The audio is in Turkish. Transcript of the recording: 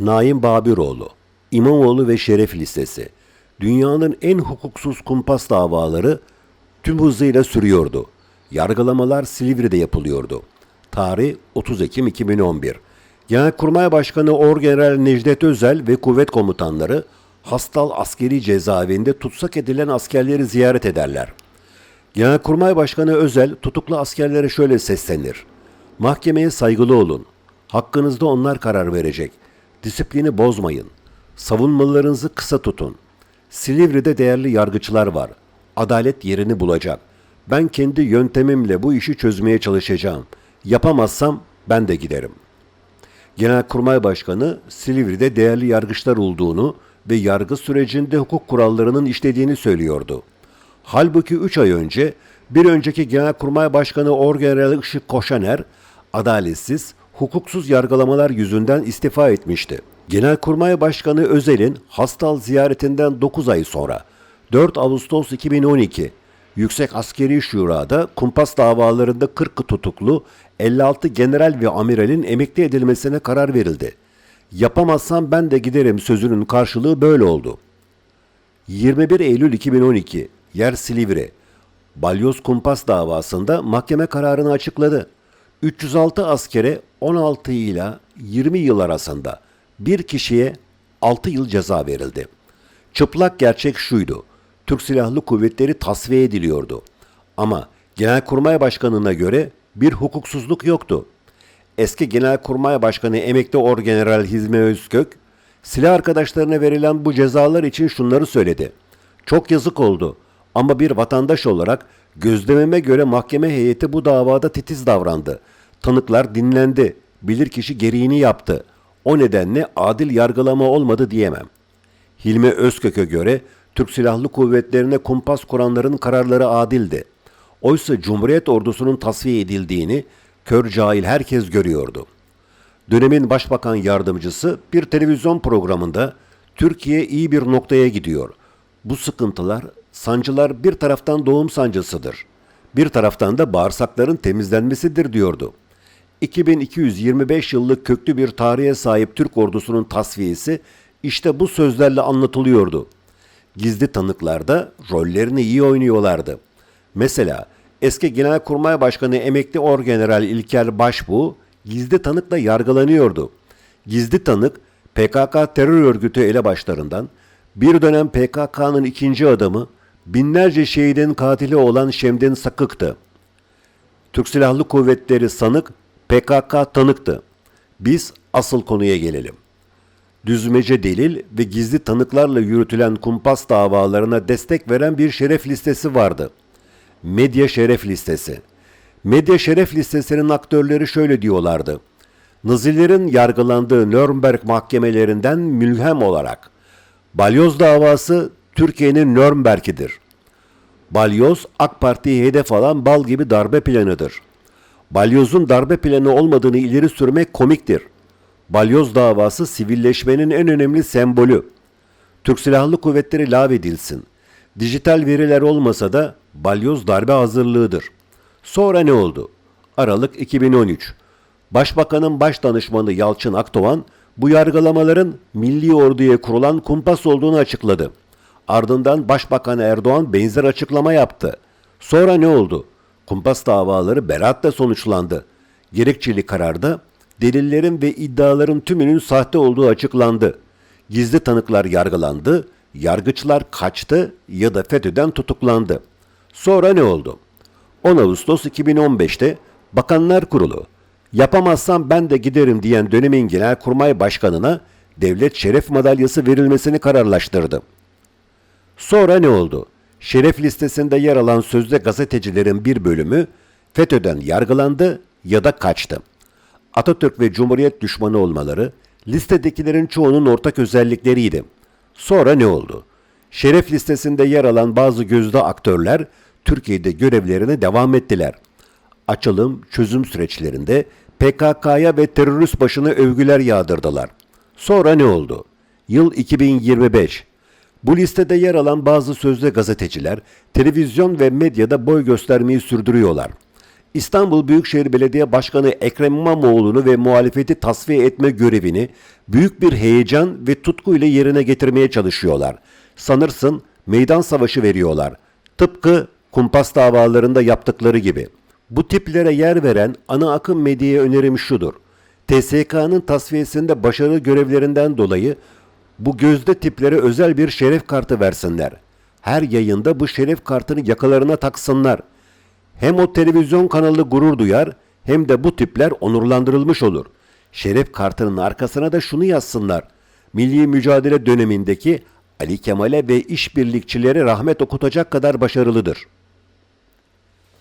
Naim Babiroğlu, İmamoğlu ve Şeref listesi. Dünyanın en hukuksuz kumpas davaları tüm hızıyla sürüyordu. Yargılamalar Silivri'de yapılıyordu. Tarih 30 Ekim 2011. Genelkurmay Başkanı Orgeneral Necdet Özel ve kuvvet komutanları Hastal Askeri Cezaevinde tutsak edilen askerleri ziyaret ederler. Genelkurmay Başkanı Özel tutuklu askerlere şöyle seslenir. Mahkemeye saygılı olun. Hakkınızda onlar karar verecek. Disiplini bozmayın. Savunmalarınızı kısa tutun. Silivri'de değerli yargıçlar var. Adalet yerini bulacak. Ben kendi yöntemimle bu işi çözmeye çalışacağım. Yapamazsam ben de giderim. Genelkurmay Başkanı Silivri'de değerli yargıçlar olduğunu ve yargı sürecinde hukuk kurallarının işlediğini söylüyordu. Halbuki 3 ay önce bir önceki Genelkurmay Başkanı Orgeneral Işık Koşaner adaletsiz, hukuksuz yargılamalar yüzünden istifa etmişti. Genelkurmay Başkanı Özel'in Hastal ziyaretinden 9 ay sonra 4 Ağustos 2012 Yüksek Askeri Şura'da kumpas davalarında 40 tutuklu 56 general ve amiralin emekli edilmesine karar verildi. Yapamazsam ben de giderim sözünün karşılığı böyle oldu. 21 Eylül 2012 Yer Silivri Balyoz Kumpas davasında mahkeme kararını açıkladı. 306 askere 16 ile 20 yıl arasında bir kişiye 6 yıl ceza verildi. Çıplak gerçek şuydu. Türk Silahlı Kuvvetleri tasfiye ediliyordu. Ama Genelkurmay Başkanı'na göre bir hukuksuzluk yoktu. Eski Genelkurmay Başkanı emekli Orgeneral Hizmi Özkök, silah arkadaşlarına verilen bu cezalar için şunları söyledi. Çok yazık oldu ama bir vatandaş olarak gözlememe göre mahkeme heyeti bu davada titiz davrandı. Tanıklar dinlendi, bilirkişi gereğini yaptı. O nedenle adil yargılama olmadı diyemem. Hilmi Özkök'e göre Türk Silahlı Kuvvetlerine kumpas kuranların kararları adildi. Oysa Cumhuriyet ordusunun tasfiye edildiğini kör cahil herkes görüyordu. Dönemin başbakan yardımcısı bir televizyon programında Türkiye iyi bir noktaya gidiyor. Bu sıkıntılar, sancılar bir taraftan doğum sancısıdır. Bir taraftan da bağırsakların temizlenmesidir diyordu. 2225 yıllık köklü bir tarihe sahip Türk ordusunun tasfiyesi işte bu sözlerle anlatılıyordu. Gizli tanıklarda rollerini iyi oynuyorlardı. Mesela eski Genelkurmay Başkanı emekli Orgeneral İlker Başbuğ gizli tanıkla yargılanıyordu. Gizli tanık PKK terör örgütü elebaşlarından bir dönem PKK'nın ikinci adamı binlerce şehidin katili olan Şemdin Sakık'tı. Türk Silahlı Kuvvetleri sanık, PKK tanıktı. Biz asıl konuya gelelim. Düzmece delil ve gizli tanıklarla yürütülen kumpas davalarına destek veren bir şeref listesi vardı. Medya şeref listesi. Medya şeref listesinin aktörleri şöyle diyorlardı. Nazilerin yargılandığı Nürnberg mahkemelerinden mülhem olarak Balyoz davası Türkiye'nin Nürnberg'idir. Balyoz AK Parti'yi hedef alan bal gibi darbe planıdır. Balyoz'un darbe planı olmadığını ileri sürmek komiktir. Balyoz davası sivilleşmenin en önemli sembolü. Türk Silahlı Kuvvetleri lağvedilsin. Dijital veriler olmasa da balyoz darbe hazırlığıdır. Sonra ne oldu? Aralık 2013. Başbakanın baş danışmanı Yalçın Akdoğan bu yargılamaların milli orduya kurulan kumpas olduğunu açıkladı. Ardından Başbakan Erdoğan benzer açıklama yaptı. Sonra ne oldu? Kumpas davaları beraatla sonuçlandı. Gerekçeli kararda delillerin ve iddiaların tümünün sahte olduğu açıklandı. Gizli tanıklar yargılandı, yargıçlar kaçtı ya da FETÖ'den tutuklandı. Sonra ne oldu? 10 Ağustos 2015'te Bakanlar Kurulu yapamazsam ben de giderim diyen dönemin Genelkurmay Başkanı'na devlet şeref madalyası verilmesini kararlaştırdı. Sonra ne oldu? Şeref listesinde yer alan sözde gazetecilerin bir bölümü FETÖ'den yargılandı ya da kaçtı. Atatürk ve Cumhuriyet düşmanı olmaları listedekilerin çoğunun ortak özellikleriydi. Sonra ne oldu? Şeref listesinde yer alan bazı gözde aktörler Türkiye'de görevlerine devam ettiler. Açılım, çözüm süreçlerinde PKK'ya ve terörist başına övgüler yağdırdılar. Sonra ne oldu? Yıl 2025. Bu listede yer alan bazı sözde gazeteciler televizyon ve medyada boy göstermeyi sürdürüyorlar. İstanbul Büyükşehir Belediye Başkanı Ekrem İmamoğlu'nu ve muhalefeti tasfiye etme görevini büyük bir heyecan ve tutkuyla yerine getirmeye çalışıyorlar. Sanırsın meydan savaşı veriyorlar. Tıpkı kumpas davalarında yaptıkları gibi. Bu tiplere yer veren ana akım medyaya önerim şudur. TSK'nın tasfiyesinde başarılı görevlerinden dolayı bu gözde tiplere özel bir şeref kartı versinler. Her yayında bu şeref kartını yakalarına taksınlar. Hem o televizyon kanalı gurur duyar hem de bu tipler onurlandırılmış olur. Şeref kartının arkasına da şunu yazsınlar. Milli mücadele dönemindeki Ali Kemal'e ve işbirlikçilere rahmet okutacak kadar başarılıdır.''